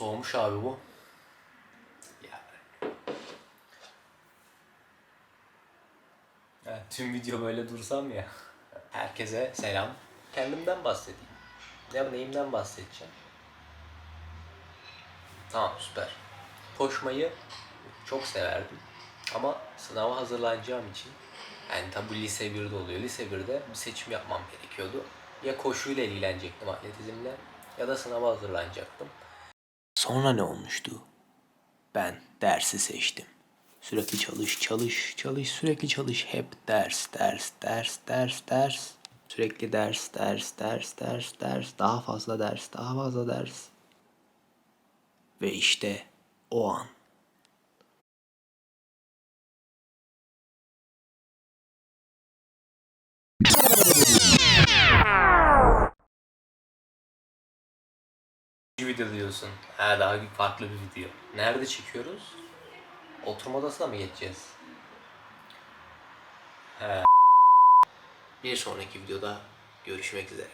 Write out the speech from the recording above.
Soğumuş abi bu. Ya. Evet, tüm video böyle dursam ya. Herkese selam. Kendimden bahsedeyim. Ne, neyimden bahsedeceğim? Tamam süper. Koşmayı çok severdim. Ama sınava hazırlanacağım için yani tabi lise 1'de oluyor. Lise 1'de bir seçim yapmam gerekiyordu. Ya koşuyla ilgilenecektim atletizmle ya da sınava hazırlanacaktım. Sonra ne olmuştu? Ben dersi seçtim. Sürekli çalış, çalış, çalış, sürekli çalış. Hep ders, ders, ders, ders, ders. Sürekli ders, ders, ders, ders, ders. Daha fazla ders, daha fazla ders. Ve işte o an. Bir video diyorsun. Ha daha farklı bir video. Nerede çekiyoruz? Oturma odasına mı geçeceğiz? He. Bir sonraki videoda görüşmek üzere.